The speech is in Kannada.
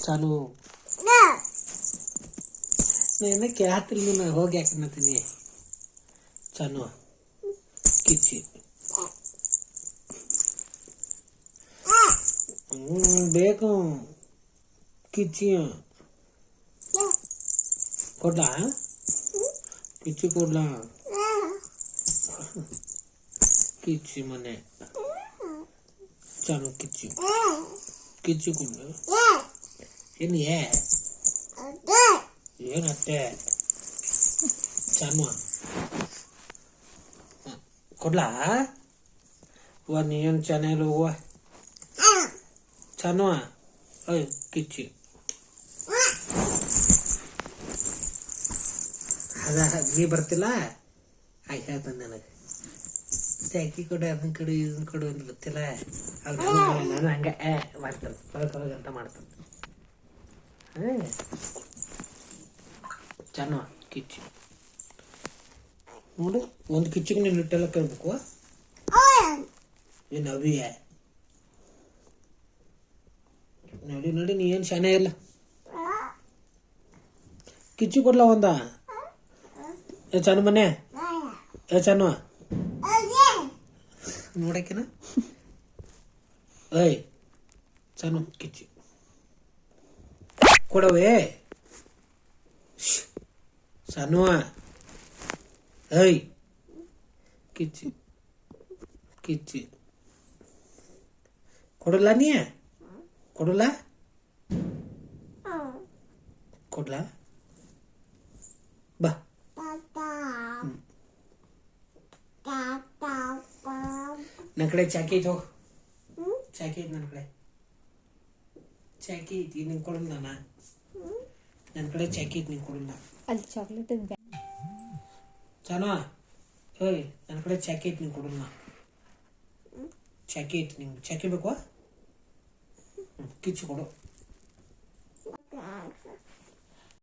ಸಾನು నేను క్యాత్రిని నా హోగాకిన తిని చను కిచ్చి బేకు కిచ్చి కొడ్లా కిచ్చి కొడ్లా కిచ్చి మనే చను కిచ్చి కిచ్చి కొడ్లా ಏ ಏನತ್ತೆ ಚಾನು ಕೊಡ್ಲಾ ವ ನೀನು ಚಾನೆಲ್ ಹೋಗುವ ಚಾನು ಅಯ್ಯ ಕಿಚ್ಚಿ ಅದ ನೀ ಬರ್ತಿಲ್ಲ ಆಯ್ತು ಹೇಳ್ತಾನೆ ನನಗೆ ಅಕ್ಕಿ ಕೊಡು ಅದನ್ನ ಕೊಡು ಇದನ್ನ ಕೊಡು ಅಂತ ಗೊತ್ತಿಲ್ಲ ಅದು ನಾನು ಹಂಗೆ ಮಾಡ್ತಾರೆ ಮಾಡ್ತಾನೆ ಹೊರಗೆ ಚೆನ್ನ ಕಿಚ್ಚು. ನೋಡು ಒಂದು ಕಿಚ್ಚಿಗೆ ನೀನು ಇಟ್ಟೆಲ್ಲ ಕೇಳ್ಬೇಕು ನೀನು ಅವಿಯ ನೋಡಿ ನೋಡಿ ನೀ ಏನು ಶಾನೆ ಇಲ್ಲ? ಕಿಚ್ಚು ಕೊಡ್ಲ ಒಂದ? ಏ ಚನ್ನ ಮನೆ? ಏ ಚನ್ನ ನೋಡಕ್ಕೆನ? ಏಯ್ ಚನ್ನು ಕಿಚ್ಚು. ಕೊಡವೇ ಸನ್ನುವ ಏಯ್ ಕಿಚ್ಚಿ ಕಿಚ್ಚಿ ಕೊಡಲ್ಲ ನೀ ಕೊಡಲ್ಲ ಕೊಡ್ಲ ಬಾ ನನ್ನ ಕಡೆ ಚಾಕಿ ಐತೆ ಹೋಗು ಚಾಕಿ ಐತೆ ನನ್ನ ಕಡೆ ಚಾಕಿ ಐತಿ ನಿಂಗೆ ಕೊಡಲ್ಲ ನಾನು ನನ್ನ ಕಡೆ ಚಾಕಿ ಐತಿ ನಿಂಗೆ ಕೊಡಲ್ಲ ಅಲ್ಲಿ ಚಾಕ್ಲೇಟ್ ಇದೆ ಚಾನ ಏಯ್ ನನ್ನ ಕಡೆ ಚಾಕಿ ಐತಿ ನಿಂಗೆ ಕೊಡಲ್ಲ ಚಾಕಿ ಐತಿ ನಿಂಗೆ ಚಾಕಿ ಬೇಕು ಕಿಚ್ಚು ಕೊಡು